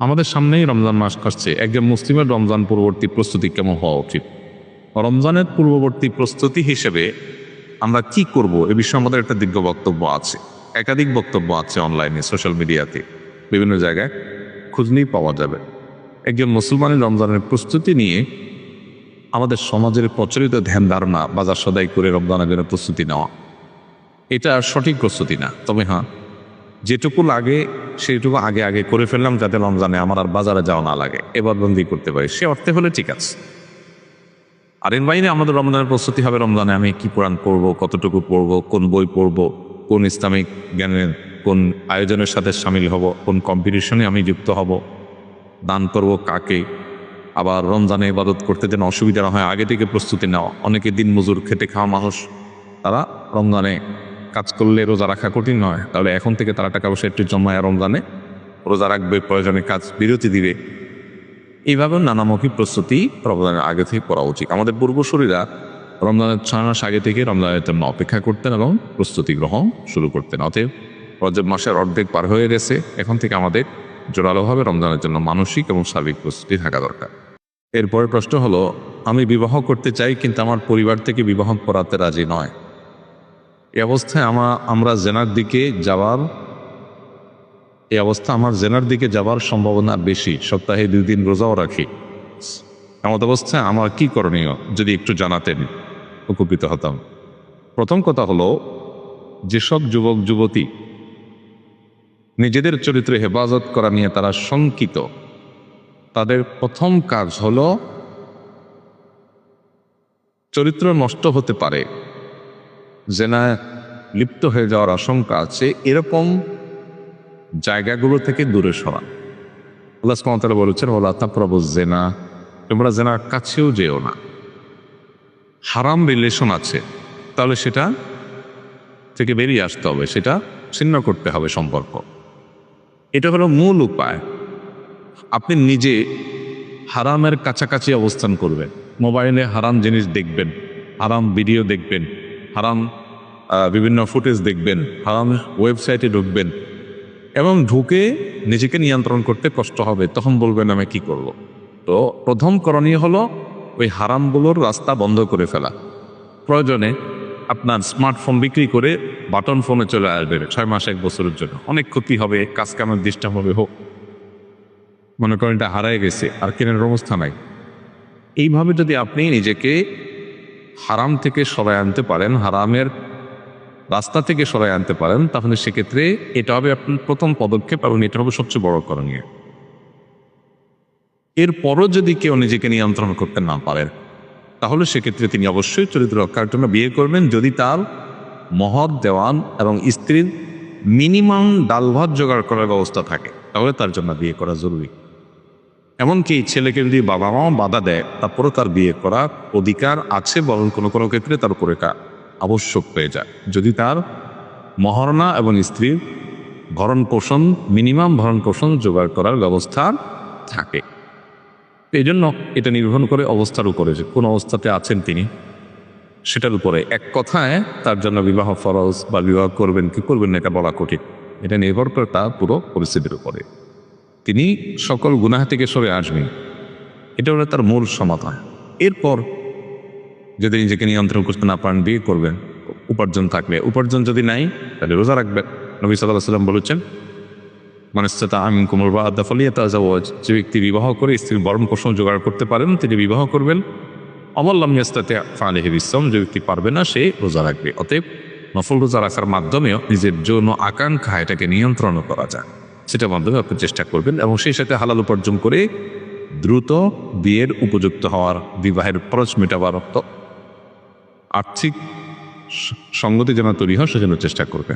আমাদের সামনেই রমজান মাস আসছে একজন মুসলিমের রমজান পূর্ববর্তী প্রস্তুতি কেমন হওয়া উচিত? রমজানের পূর্ববর্তী প্রস্তুতি হিসেবে আমরা কি করব এ বিষয়ে আমাদের একটা দীর্ঘ বক্তব্য আছে। একাধিক বক্তব্য আছে অনলাইনে, সোশ্যাল মিডিয়াতে। বিভিন্ন জায়গায় খুঁজলেই পাওয়া যাবে। একজন মুসলমানের রমজানের প্রস্তুতি নিয়ে আমাদের সমাজের প্রচলিত ধ্যান ধারণা বাজার সদাই করে রমজানের জন্য প্রস্তুতি নেওয়া। এটা সঠিক প্রস্তুতি না। তবে হ্যাঁ যেটুকু লাগে, সেইটুকু আগে আগে করে ফেললাম যাতে রমজানে আমার আর বাজারে যাওয়া না লাগে। এবার বন্দি করতে পারি। সে অর্থে হলে ঠিক আছে। আর এর বাইরে আমাদের রমজানের প্রস্তুতি হবে রমজানে। আমি কি কোরআন পড়ব, কতটুকু পড়ব, কোন বই পড়ব, কোন ইসলামিক জ্ঞানের, কোন আয়োজনের সাথে সামিল হব, কোন কম্পিটিশনে আমি যুক্ত হব, দান করব কাকে, আবার রমজানে ইবাদত করতে যেন অসুবিধা না হয়, আগে থেকে প্রস্তুতি নেওয়া। অনেকে দিন মজুর খেটে খাওয়া মানুষ, তারা রমজানে কাজ করলে রোজা রাখা কঠিন নয়। তাহলে এখন থেকে তারা টাকা পয়সা একটু জমায় রমজানে রোজা রাখবে, প্রয়োজনে কাজ বিরতি দিবে। এইভাবে নানামুখী প্রস্তুতি রমজানের আগে থেকে করা উচিত। আমাদের পূর্বসূরীরা রমজানের ছয় মাস আগে থেকে রমজানের জন্য অপেক্ষা করতেন এবং প্রস্তুতি গ্রহণ শুরু করতেন। অতএব রজব মাসের অর্ধেক পার হয়ে গেছে। এখন থেকে আমাদের জোরালোভাবে রমজানের জন্য মানসিক এবং সার্বিক প্রস্তুতি থাকা দরকার। এরপরের প্রশ্ন হলো, আমি বিবাহ করতে চাই, কিন্তু আমার পরিবার থেকে বিবাহ করাতে রাজি নয়। এই অবস্থায় আমা, আমরা জেনার দিকে যাওয়ার এ অবস্থা আমার জেনার দিকে যাওয়ার সম্ভাবনা বেশি। সপ্তাহে দুই দিন রোজাও রাখি। এমত অবস্থায় আমার কি করণীয়, যদি একটু জানাতেন, উপকৃত হতাম। প্রথম কথা হলো, যেসব যুবক, যুবতী নিজেদের চরিত্রে হেফাজত করা নিয়ে তারা শঙ্কিত, তাদের প্রথম কাজ হলো, চরিত্র নষ্ট হতে পারে। জেনা লিপ্ত হয়ে যাওয়ার আশঙ্কা আছে, এরকম জায়গাগুলো থেকে দূরে সরা। আল্লাহ সুবহানাহু বলেছেন ওলা তাকরাবু জেনা তোমরা জেনার কাছেও যেও না। হারাম রিলেশন আছে, তাহলে সেটা থেকে বেরিয়ে আসতে হবে, সেটা ছিন্ন করতে হবে সম্পর্ক। এটা হলো মূল উপায়। আপনি নিজে হারামের কাছাকাছি অবস্থান করবেন, মোবাইলে হারাম জিনিস দেখবেন, হারাম ভিডিও দেখবেন হারাম বিভিন্ন ফুটেজ দেখবেন, হারাম ওয়েবসাইটে ঢুকবেন, এবং ঢুকে নিজেকে নিয়ন্ত্রণ করতে কষ্ট হবে, তখন বলবেন, আমি কি করব। তো প্রথম করণীয় হলো, ওই হারামগুলোর রাস্তা বন্ধ করে ফেলা। প্রয়োজনে আপনার স্মার্টফোন বিক্রি করে বাটন ফোনে চলে আসবে ছয় মাস, এক বছরের জন্য। অনেক ক্ষতি হবে, কাজ কামের ডিস্টার্ব হবে হোক। মনে করেন এটা হারায় গেছে, আর কেনার অবস্থা নাই। এইভাবে যদি আপনি নিজেকে হারাম থেকে সরাই আনতে পারেন, হারামের রাস্তা থেকে সরাই আনতে পারেন, তাহলে সেক্ষেত্রে এটা হবে আপনার প্রথম পদক্ষেপ এবং এটা হবে সবচেয়ে বড় করণীয়। এরপরও যদি কেউ নিজেকে নিয়ন্ত্রণ করতে না পারেন তাহলে সেক্ষেত্রে তিনি অবশ্যই চরিত্র রক্ষার জন্য বিয়ে করবেন, যদি তার মহৎ দেওয়ান এবং স্ত্রীর মিনিমাম ডাল ভাত জোগাড় করার ব্যবস্থা থাকে, তাহলে তার জন্য বিয়ে করা জরুরি। এমনকি ছেলেকে যদি বাবা মা বাধা দেয় তারপরেও তার বিয়ে করার অধিকার আছে বরং কোনো কোনো ক্ষেত্রে তার উপরে আবশ্যক হয়ে যায়। যদি তার মহারণা এবং স্ত্রীর ভরণ পোষণ মিনিমাম ভরণ পোষণ জোগাড় করার ব্যবস্থা থাকে। এই জন্য এটা নির্ভর করে অবস্থার উপরে যে কোন অবস্থাতে আছেন তিনি। সেটার উপরে এক কথায় তার জন্য বিবাহ ফরজ বা বিবাহ করবেন কি করবেন না এটা বলা কঠিন। এটা নির্ভর করে তার পুরো পরিস্থিতির উপরে। তিনি সকল গুনাহ থেকে সরে আসবেন। এটা হলো তার মূল সমাধান। এরপর যদি নিজেকে নিয়ন্ত্রণ করতে না পারেন, বিয়ে করবেন, উপার্জন থাকবে উপার্জন যদি নাই, তাহলে রোজা রাখবেন। নবী সাল্লাম বলেছেন মানুষটা আমি কোমর বা আদা ফলিয়া যে ব্যক্তি বিবাহ করে স্ত্রীর বরণ পোষণ জোগাড় করতে পারেন, তিনি বিবাহ করবেন। অমল্লাম ইয়াস্তাতে ফালেহ ইসলাম যে ব্যক্তি পারবে না, সে রোজা রাখবে। অতএব নফল রোজা রাখার মাধ্যমেও নিজের যৌন আকাঙ্ক্ষা এটাকে নিয়ন্ত্রণ করা যায়। সেটার মাধ্যমে আপনি চেষ্টা করবেন এবং সেই সাথে হালাল উপার্জন করে দ্রুত বিয়ের উপযুক্ত হওয়ার, বিবাহের খরচ মেটাবার আর্থিক সঙ্গতি যেন তৈরি হয়, সেজন্য চেষ্টা করবে।